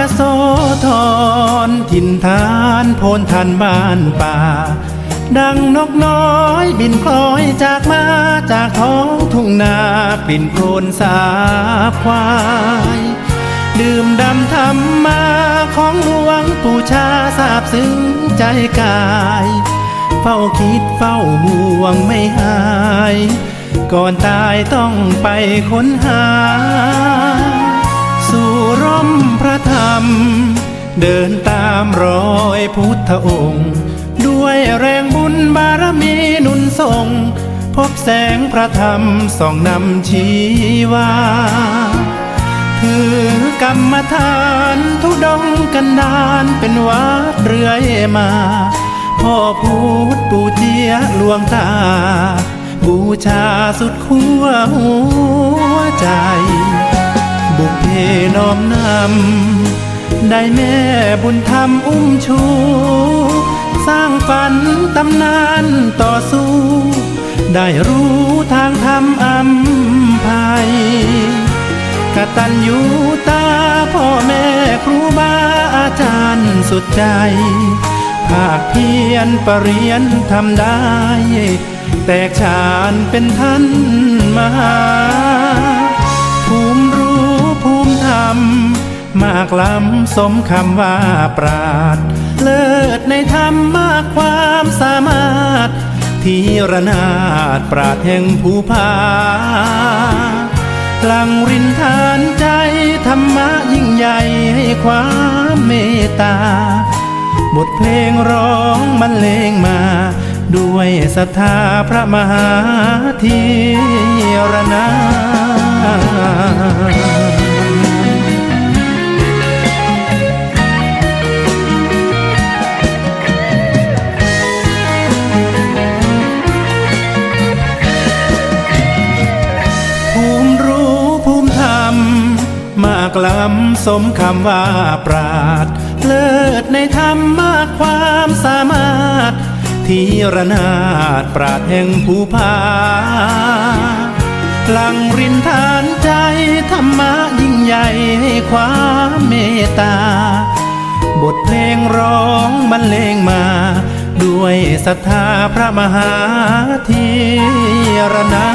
ยโสธรถิ่นฐานโพนทันบ้านป่า ดังนกน้อยบินคล้อยจากมาจากท้องทุ่งนาปิ่นโคลนสาบควาย ดื่มดำธรรมาของหลวงปู่ชาสาบซึ้งใจกาย เฝ้าคิดเฝ้าห่วงไม่หาย ก่อนตายต้องไปค้นหา มพระธรรม เดินตามรอยพุทธองค์ ด้วยแรงบุญบารมีนุนส่งพบแสงพระธรรมส่องนำชีวาถือกรรมฐานทุดงกันดานเป็นวัดเรื่อยมา พ่อพูดปู่เจียหลวงตา บูชาสุดขั้วหัวใจ น้อมนำ ได้แม่บุญธรรมอุ้มชู สร้างฝันตำนานต่อสู้ ได้รู้ทางธรรมอำภัยกตัญญูตาพ่อแม่ครูบาอาจารย์สุดใจ ภาคเพียรปรเรียนทำได้ แตกฉานเป็นท่านมหา ภูมิธรรมมากล้ำสมคำว่าปราด เลิศในธรรมมากความสามารถ ทีระนาดปราดแห่งภูผาหลังรินทานใจธรรมะยิ่งใหญ่ให้ความเมตตา บทเพลงร้องบรรเลงมา ด้วยศรัทธาพระมหาธีรนาากล้ำสมคำว่าปราด เลิศในธรรมมากความสามารถ ทีรนาดปราดแห่งภูผาหลังรินทานใจธรรมะยิ่งใหญ่ให้ความเมตตา บทเพลงร้องบรรเลงมา ด้วยศรัทธาพระมหาธีรนา